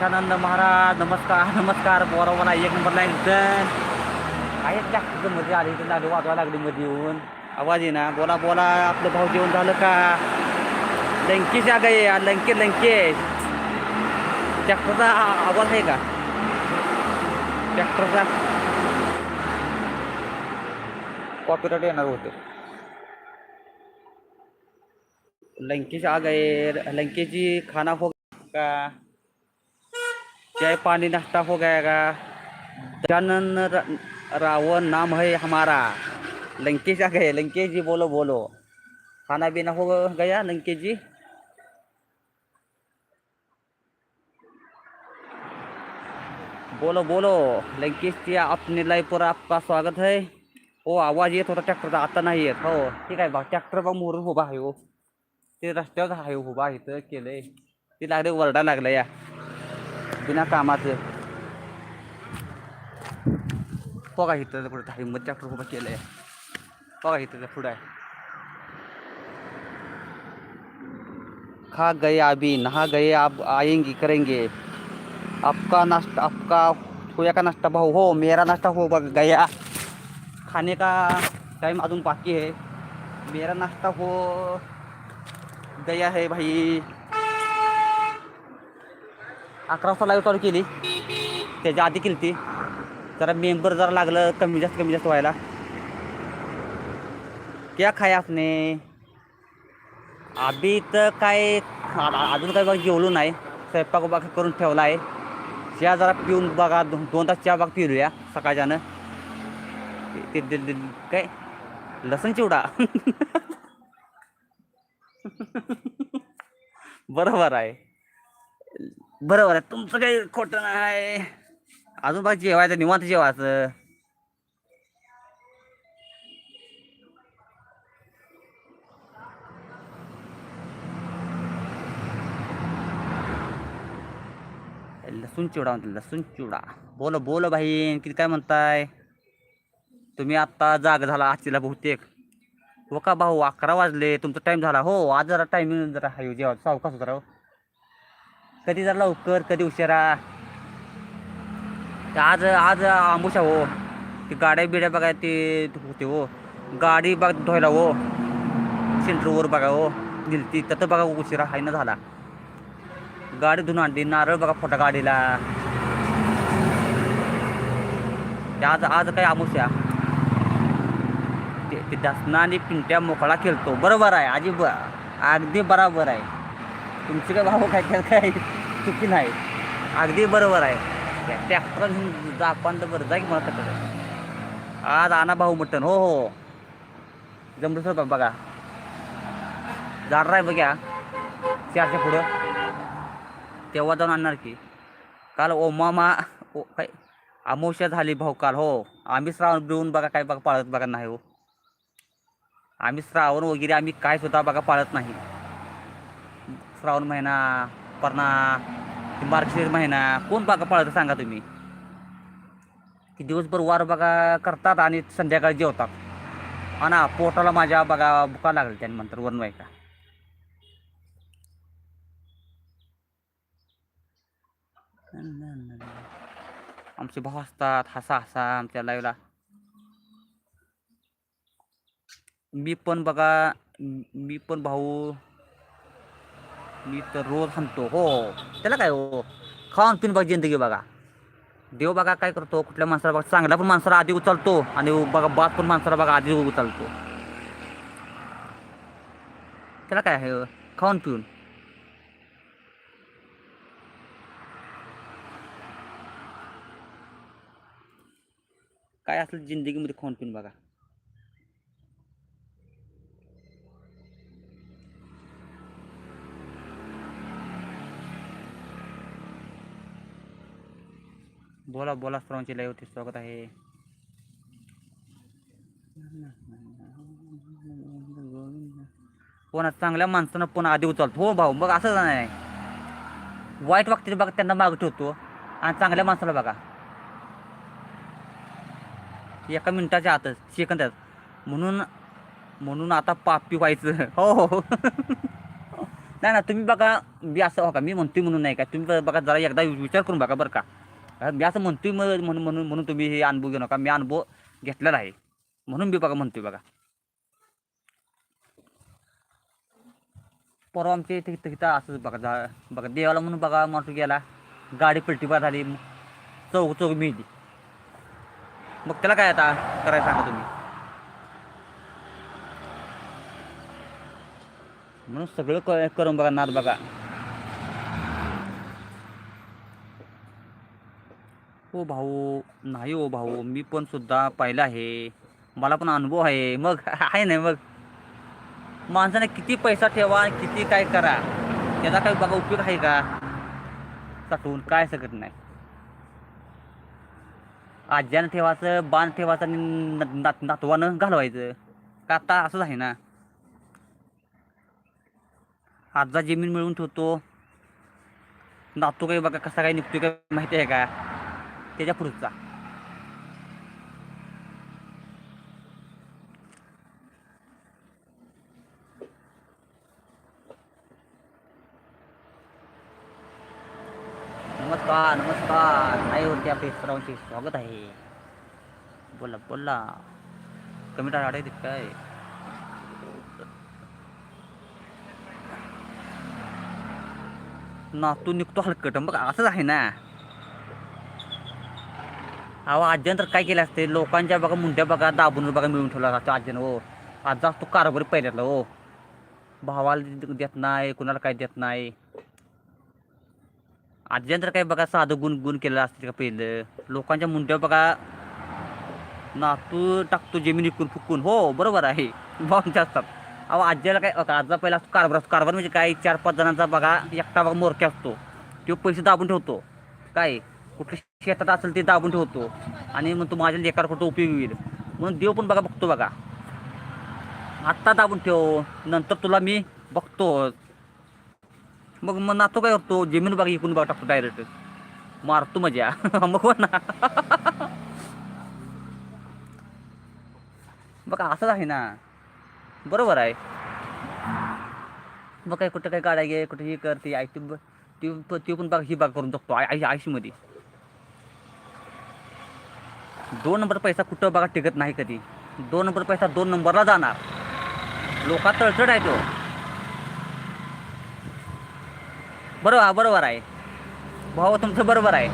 देशानंद महाराज नमस्कार नमस्कार बोरा बोला एक नंबरला एकदम काय जास्त मध्ये आली इथे लागली वाजवायला लागली मध्ये येऊन आवाज़ ये ना बोला बोला आपलं भाऊ जेवण झालं का? लंकेश आ गए आ, लंके लंकेश। ट्रॅक्टरचा आवाज़ आहे का? ट्रॅक्टरचा लंकेश आ गए लंकेश जी खाना हो चाय पानी नाश्ता हो गया का रावण नाम है हमारा। लंकेश आ गए। लंकेश जी बोलो बोलो। खाना पीना हो गया लंकेश जी? बोलो बोलो। लंकेश जी अपने लाईफ पर आपका स्वागत है। हो आवाज येत होता ट्रॅक्टरचा आता नाही येत हो ठीक आहे बा ट्रॅक्टर बा मोरून उभा आहे हो ते रस्त्यावर आहे उभा इथं केलंय। ते लागले वरडा लागला या। बिना कामाचं. बघा इथं कुठं आहे मग ट्रॅक्टर उभा केलंय. बघा इथं पुढं आहे. खा गए अभी, नहा गए अब, आएँगे, करेंगे. आपका नाश्ता, आपका होया का नाश्ता भाऊ, हो, मेरा नाश्ता हो गया. खाने का टाइम अजून बाकी है मेरा नाश्ता हो, गया है भाई. अकरा वाजता लाईव्ह चालू केली. त्याच्या आधी केली ती. जरा मेंबर जरा लागलं कमी जास्त कमी जास्त व्हायला. क्या खाया आपने? आधी तर काय अजून काय बघा जेवलो नाही. स्वयंपाक बघा करून ठेवला आहे. चहा जरा पिऊन बघा दोन दोन तास चहा बाग पिऊया सकाळच्यानं. ते- ते- काय? लसण चिवडा. बरोबर आहे. बरोबर आहे. तुमचं काही खोटं नाही. अजून बघ जेवायचं निवांत जेवायचं. लसूण चिवडा म्हणते लसूण चिवडा. बोल बोल भाई किती काय म्हणताय? तुम्ही आत्ता जाग झाला आजचीला बहुतेक हो का भाऊ अकरा वाजले तुमचा टाईम झाला. हो आज जरा टायमिंग जरा हाय जेवा सावकाश होता राव. कधी जरा लवकर कधी उशिरा. आज आज आंबुशा हो. ती गाड्या बिड्या बघा ते होते हो. गाडी बघ धुवायला हो. सेंटरवर बघा हो. दिलती तर बघा उशिरा हाय ना झाला. गाडी धुवून आणली नारळ बघा फोटा गाडीला. आज आज काय आमुष्या ते ते दसना आणि पिंट्या मोकळा खेळतो बरोबर आहे आजी ब अगदी बराबर आहे. तुमची काय भाऊ काय काय काय चुकी नाही. अगदी बरोबर आहे. ट्रॅक्टर घेऊन जापान तर बरं. जा की मला तकडे. आज आणा भाऊ मटण. हो हो. जमलं सर बघा. जाणार आहे बघ्या. चारच्या पुढं. तेव्हा जाऊन आणणार की. काल ओमामा ओ काय अमावस्या झाली भाऊ काल. हो. आम्ही श्रावण बिळून बघा काय बघा पाळत बघा नाही हो. आम्ही श्रावण वगैरे आम्ही काय सुद्धा बघा पाळत नाही. श्रावण महिना परणा मार्गशीर महिना कोण बघा पाळतं सांगा तुम्ही? की दिवसभर वार बघा करतात आणि संध्याकाळी जेवतात. हा ना पोटाला माझ्या बघा बुका लागली त्याने नंतर वरण का? आमचे भाऊ असतात हसा हसा आमच्या लाईव्हला मी पण बघा मी पण भाऊ मी तर रोज हाणतो हो. त्याला काय हो? खाऊन पिऊन बघा जिंदगी बघा. देव बघा काय करतो कुठल्या माणसाला बघा. चांगला पण माणसाला आधी उचलतो आणि बघा बात पण माणसाला बघा आधी उचलतो. त्याला काय आहे खाऊन पिऊन? काय असलं जिंदगीमध्ये खाऊन पिऊन बघा. बोला बोला सर्वांचे लाईव्ह होती स्वागत आहे. कोणा चांगल्या माणसानं पण आधी उचलतो. हो भाऊ मग असं नाही. वाईट वागते बघा त्यांना माग ठेवतो. आणि चांगल्या माणसाला बघा. एका मिनिटाच्या आतच सेकंदात. म्हणून म्हणून आता पापी व्हायचं. हो हो, हो. नाही ना तुम्ही बघा मी असं हो का मी म्हणतोय म्हणून नाही का तुम्ही बघा जरा एकदा विचार करून बघा बरं का. मी असं म्हणतोय मग म्हणून म्हणून म्हणून तुम्ही हे अनुभव घेऊ नका. मी अनुभव घेतलेला आहे. म्हणून मी बघा म्हणतोय बघा. परवा आमच्या इथे तिथं असंच बघा जा बघा देवाला म्हणून बघा माणूस गेला. गाडी पलटी बाद झाली. चौक चौक मिळली. मग त्याला काय आता करायला सांगा तुम्ही? म्हणून सगळं क- करून बघा नाद बघा. हो भाऊ. नाही हो भाऊ. मी पण सुद्धा पाहिलं आहे. मला पण अनुभव आहे. मग आहे नाही मग? माणसाने किती पैसा ठेवा आणि किती काय करा त्याचा काही बघा उपयोग आहे का? साठवून काय सकत नाही. आज्यानं ठेवायचं बाण ठेवायचं आणि नात नातवानं घालवायचं. का आता असंच आहे ना? आजचा जमीन मिळवून ठेवतो. नातू काही बघा कसा काय निघतोय काय माहिती आहे का? त्याच्या पुढचा. नमस्कार नमस्कार. नाही होते आपले सर्वांचे स्वागत आहे. बोला बोला. कमी टाळा आहे. काय ना तू निघतो हलकट. बघ असंच आहे ना. अहो आज्यानं तर काय केलं असते लोकांच्या बघा मुंड्या बघा दाबून बघा मिळून ठेवला असतो आज्यानं हो. आजचा असतो कारभारी पहिल्यातला हो. भावाला देत नाही कुणाला काय देत नाही. आज्यानं तर काय बघा साधं गुण गुण केलेलं असते का पहिलं? लोकांच्या मुंड्या बघा नातू टाकतो जमीन विकून फुकून हो बरोबर आहे. भावांच्या असतात. अहो आज्याला काय आजचा पहिला असतो कारभार असतो. कारभार म्हणजे काय? चार पाच जणांचा बघा एकटा बघा मोरक्या असतो. तो पैसे दाबून ठेवतो. काय? कुठल्या शेतात असेल ते दाबून ठेवतो. आणि मग तो माझ्या लेकर फोटो उपयोग होईल. म्हणून देव पण बघा बघतो बघा. आत्ता दाबून ठेव नंतर तुला मी बघतो. मग मग नातो काय करतो? जमीन बघा इकून बघा टाकतो डायरेक्ट मारतो मजा. मग हो ना. बघा असंच आहे ना. बरोबर आहे. मग काय कुठं काय काढाय कुठे कुठं हे करते ते ती ब- ती पण बघा ही बाग करून टाकतो आय आयशीमध्ये दोन नंबर पैसा कुठं बघा टिकत नाही कधी. दोन नंबर पैसा दोन नंबरला जाणार. लोका तळचड आहे तो. बरोबर बरोबर आहे. भाऊ तुमचं बरोबर आहे.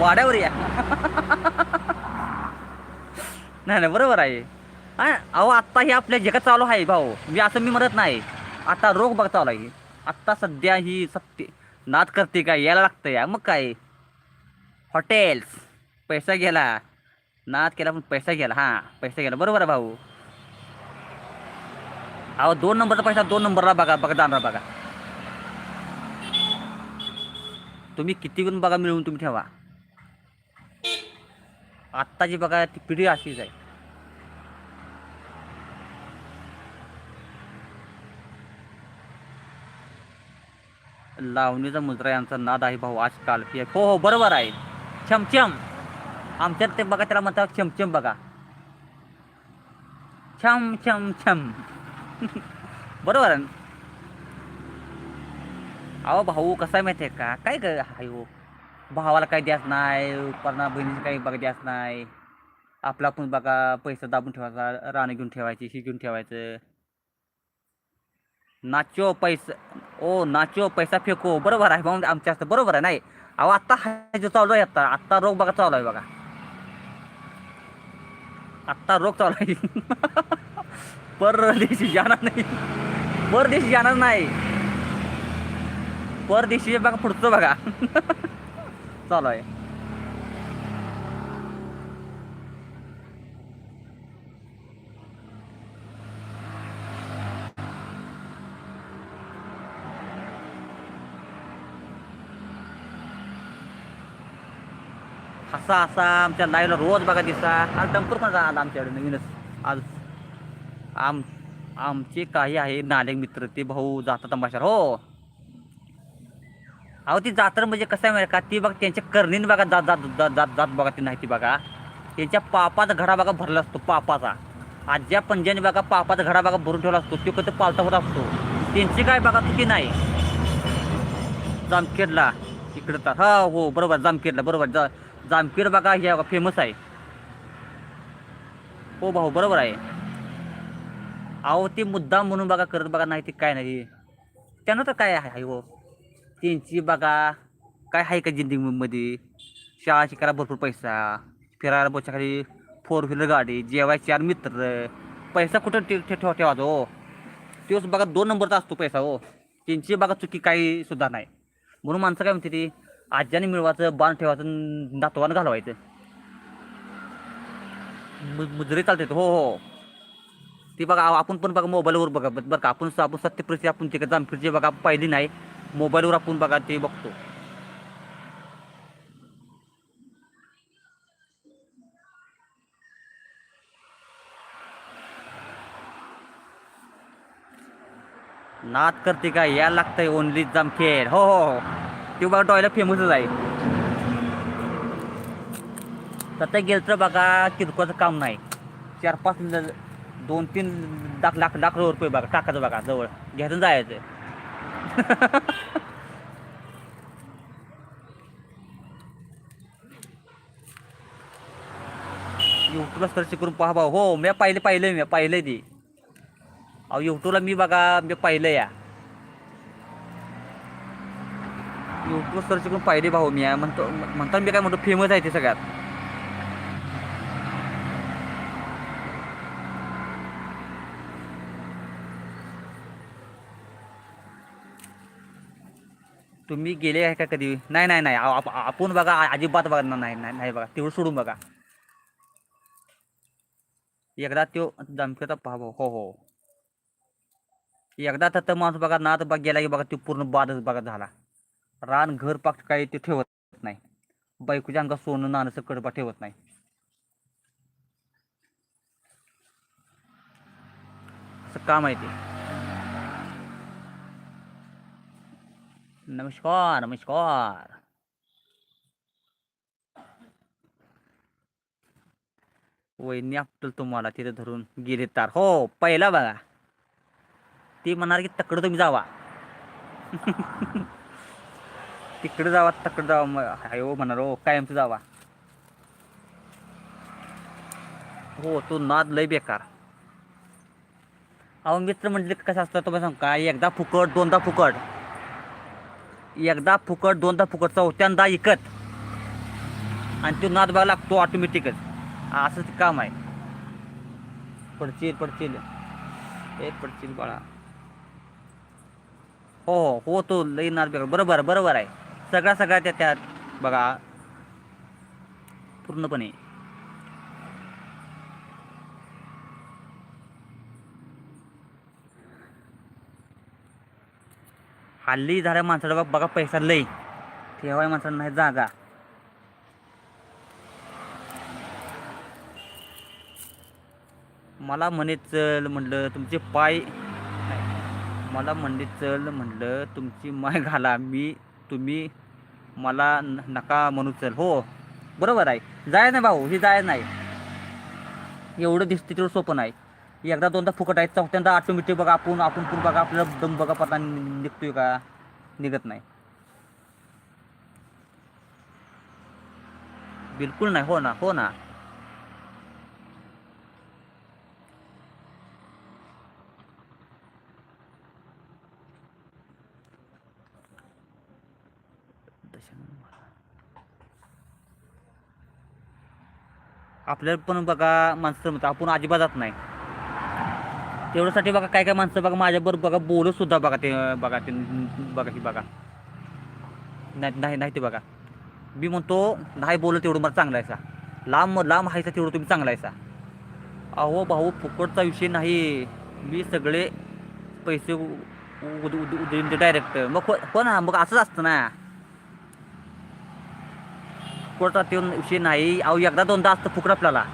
वाड्यावर या. नाही नाही बरोबर आहे. अहो आत्ता हे आपल्या जगात चालू आहे भाऊ. मी असं मी म्हणत नाही. आता रोग बघ चालू आहे. आत्ता सध्या ही सत्य नाद करते काय यायला लागतं या मग काय? हॉटेल्स पैसा गेला. नाद केला पण पैसा गेला. हां पैसा गेला. बरोबर आहे भाऊ. अहो दोन नंबरचा पैसा दोन नंबरला बघा बघा जाणार बघा. तुम्ही किती गुण बघा मिळवून तुम्ही ठेवा. आत्ताची बघा ती पिढी अशीच आहे. लावणीचा मुजरा यांचा नाद आहे भाऊ आजकाल हो हो बरोबर आहे. छमछम आमच्यात ते बघा त्याला म्हणतात चमचम बघा. छम छम छम. बरोबर आहे अहो भाऊ कसा आहे माहिती आहे का? काय ग हाय हो? भावाला काही द्यास नाही परणा बहिणीचं काही बघा द्यास नाही. आपला पण बघा पैसा दाबून ठेवायचा रानं घेऊन ठेवायची ही घेऊन ठेवायचं. नाचो पैसा ओ नाचो पैसा फेको. बरोबर आहे भाऊ आमच्या असतं बरोबर आहे नाही? अहो आत्ता हाय जो चालू आहे आत्ता. आत्ता रोग बघा चालू आहे बघा. आत्ता रोग चालू आहे. परदेशी जाणार नाही. परदेशी जाणार नाही. परदेशी बघा पुढचं बघा. चालू आहे. असा असा आमच्या लाईव्हला रोज बघा दिसा. आज डंपर पण आला आमच्याकडे नवीनच? आज आम आमचे काही आहे नालेक मित्र ते भाऊ जातात तमाशावर. हो. अहो ती जात्र म्हणजे कसं आहे माहिती का? ती बघा त्यांच्या करणीन बघा जात जात जात जात जात बघा ती नाही ती बघा. त्यांच्या पापाचा घडा बघा भरला असतो पापाचा. आजच्या पंजाने बघा पापाचा घडा बघा भरून ठेवला असतो तो कधी पालता होत असतो. त्यांची काय बघा चुकी नाही. जामखेडला इकडं तर. हा हो बरोबर जामखेडला बरोबर. जा जामखेड बघा हे फेमस आहे. हो भाऊ बरोबर आहे. अहो ते मुद्दाम म्हणून बघा करत बघा नाही ते काय नाही. त्यानं तर काय आहे हो? त्यांची बघा काय आहे का जिंदगीमध्ये? शाळा शिकायला भरपूर पैसा फिरायला बोच्या खाली फोर व्हीलर गाडी जेवायचे चार मित्र पैसा कुठं ठेवा ठेवा तो हो? तोच बघा दोन नंबरचा असतो पैसा हो? त्यांची बघा चुकी काही सुद्धा नाही. म्हणून माणसं काय म्हणते ती? आज्याने मिळवायचं बाण ठेवायचं नातवानं घालवायचं. मुजरी मुजरे चालते हो हो. ती बघा आपण पण बघा मोबाईलवर बघा. बरं का आपण आपण सत्य परिस्थिती आपण तिकडे जामफिरची बघा पाहिली नाही मोबाईलवर आपण बघा ते बघतो. नाद करते का? या लागतंय ओनली जामखेड. हो हो हो. ते बघा टॉयला फेमसच आहे. तर गेलं तर बघा किरकोळचं काम नाही. चार पाच दोन तीन लाख लाख लाख रुपये बघा टाकायचं बघा जवळ. घ्यायचं जायचं. यूट्यूबला सर्च करून पहा भाऊ. हो मी पाहिलं पाहिलं मी पाहिलं ती. अहो यूट्यूबला मी बघा मी पाहिलं या. यूट्यूब सर्च करून पाहिले भाऊ मी म्हणतो म्हणतात मी काय म्हणतो फेमस आहे ते सगळ्यात. तुम्ही गेले आहे का कधी? नाही नाही नाही. आपण बघा अजिबात बघा नाही नाही नाही बघा. तेवढं सोडून बघा. एकदा तो दमक्याचा पहा हो हो. एकदा तर माणूस बघा नात बघ गेला की बघा तो पूर्ण बादच बघा झाला. रान घर पाक काही ते ठेवत नाही. बायकोच्या अंगात सोनं नाणं कडबा ठेवत नाही. असं काम आहे ते. नमस्कार नमस्कार. वहिनी आपटल तुम्हाला तिथे धरून गेले तार. हो पहिला बघा. ती म्हणणार की तकडं तुम्ही जावा. तिकडे जावा तकडे जावा मग हाय हो म्हणणार हो कायमचं जावा. हो तो नाद लय बेकार. अहो मित्र म्हटले कसं असतं तुम्हाला सांग का? एकदा फुकट दोनदा फुकट. एकदा फुकट दोनदा फुकट चौथ्यांदा इकत. आणि तो नाद बघा लागतो ऑटोमॅटिकच असंच काम आहे. पडचिल पडचिल. ए पडचिल बाळा. हो हो हो तो लई नाद बेकार. बरोबर बरोबर आहे. सगळ्या सगळ्या त्या त्यात बघा. पूर्णपणे. हल्ली झाल्या माणसाला बघा बघा पैसा लई. ठेवाय माणसाला नाही जागा. मला म्हणे चल म्हणलं तुमचे पाय मला म्हणले चल म्हणलं तुमची माय घाला. मी तुम्ही मला न- नका म्हणू चल हो. बरोबर आहे. जाय नाही भाऊ हे जाय नाही. एवढं दिसते तेवढं सोपं नाही. एकदा दोनदा फुकट आहे चौथ्यांदा ऑटोमॅटिक बघा आपण आपण पण बघा आपल्याला दम बघा पता निघतोय का? निघत नाही. बिलकुल नाही हो ना हो ना. आपल्याला पण बघा माणसं म्हणतात आपण अजिबात जात नाही तेवढ्यासाठी बघा काय काय माणसं बघा माझ्याबरोबर बघा बोलत सुद्धा बघा ते बघा ते बघा ही बघा नाही नाही नाही ते बघा मी म्हणतो नाही बोलत तेवढं मला चांगला आहे सा लांब लांब हायचा तेवढं तुम्ही चांगला आहे सा अहो भाऊ फुकटचा विषय नाही मी सगळे पैसे उदळीन डायरेक्ट मग कोण मग असंच असतं ना फुकटचा ते विषय नाही. अहो एकदा दोनदा असतं फुकट आपल्याला.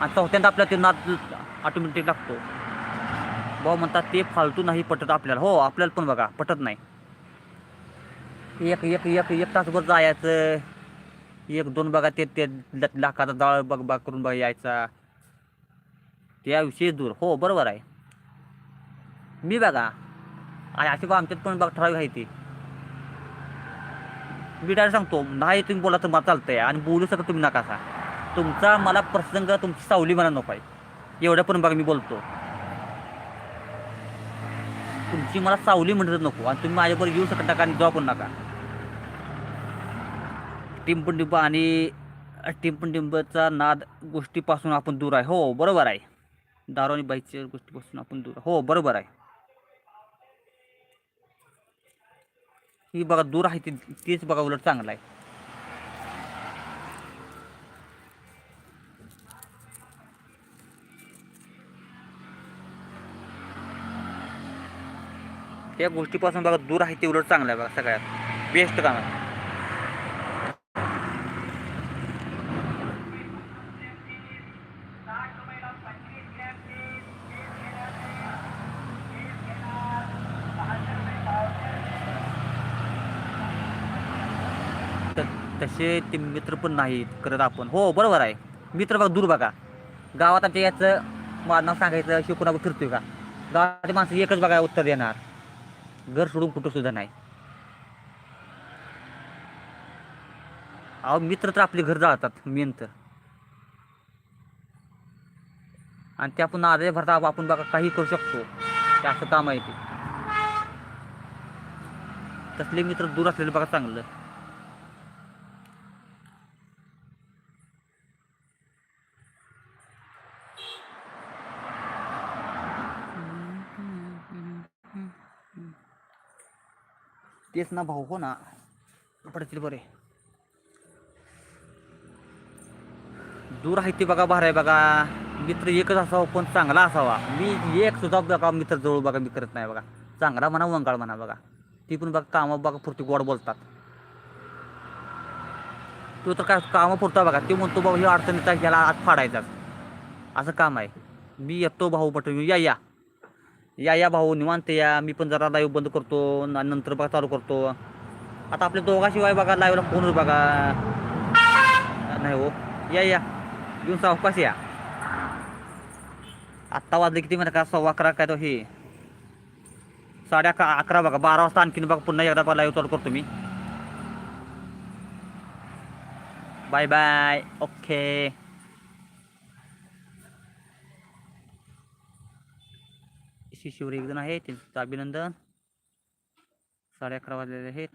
आणि चौथ्यांदा आपल्याला ते नाद ऑटोमॅटिक लागतो. भाऊ म्हणतात ते फालतू नाही पटत आपल्याला. हो आपल्याला पण बघा पटत नाही. एक एक एक एक तासभर जायचं. एक दोन बघा ते ते लाखाचा जाळ बघ बघ करून बघ यायचा. त्याविषयी दूर. हो बरोबर आहे. मी बघा. असे बा आमच्यात पण बघ ठराविक आहे ते. मी डायरेक्ट सांगतो नाही तुम्ही बोला तर मला चालतंय आणि बोलू शकता तुम्ही नका सा तुमचा मला प्रसंग तुमची सावली मला नको आहे. एवढ्या पण बघा मी बोलतो. तुमची मला सावली म्हणत नको आणि तुम्ही माझ्याबरोबर येऊ शकता नका आणि जाऊ पण नका. टिंपण टिंपटिंब आणि टिंपण टिंपटिंबचा नाद गोष्टीपासून आपण दूर आहे. हो बरोबर आहे. दारू आणि बाईकच्या गोष्टीपासून आपण दूर हो बरोबर आहे. ही बघा दूर आहे ती तेच बघा उलट चांगलं आहे. त्या गोष्टीपासून बघा दूर आहे ते उलट चांगलं आहे बघा सगळ्यात. बेस्ट काम आहे त- तसे ते मित्र पण नाहीत करत आपण. हो बरोबर आहे. मित्र बघा दूर बघा. गावात आमच्या याचं माझं नाव सांगायचं शिकून फिरतोय का? गावातली माणसं एकच बघा उत्तर देणार. घर सोडून कुठं सुद्धा नाही. अहो मित्र तर आपले घर जातात मेन तर. आणि ते आपण आदे भरता आपण बघा काही करू शकतो. ते असं काम आहे ते. तसले मित्र दूर असलेले बघा चांगलं. तेच ना भाऊ हो ना. पडतील बरे. दूर आहे ते बघा भार आहे बघा. मित्र एकच असावा पण चांगला असावा. मी एक सुद्धा बघा मित्र जवळ बघा मी करत नाही बघा. चांगला म्हणा वंगाळ म्हणा बघा. ती पण बघा कामं बघा पुरती गोड बोलतात. तो तर काय कामं पुरता बघा. ते म्हणतो बाबा ही अडचणीचा ह्याला आत फाडायचा. असं काम आहे. मी येतो भाऊ पटून या या. या या भाऊ निवांत या. मी पण जरा लाईव्ह बंद करतो आणि नंतर बघा चालू करतो. आता आपल्या दोघाशिवाय बघा लाईव्हला फोनवर बघा. नाही हो. या या. येऊन सावकाश या. आत्ता वाजले किती म्हणा का? सव्वा अकरा काय तो हे. साडे अकरा अकरा बघा. बारा वाजता आणखीन बघा पुन्हा एकदा बघा लाईव्ह चालू करतो मी. बाय बाय ओके शिशिवर एक जण आहे त्यांचं अभिनंदन. साडे अकरा वाजलेले आहेत.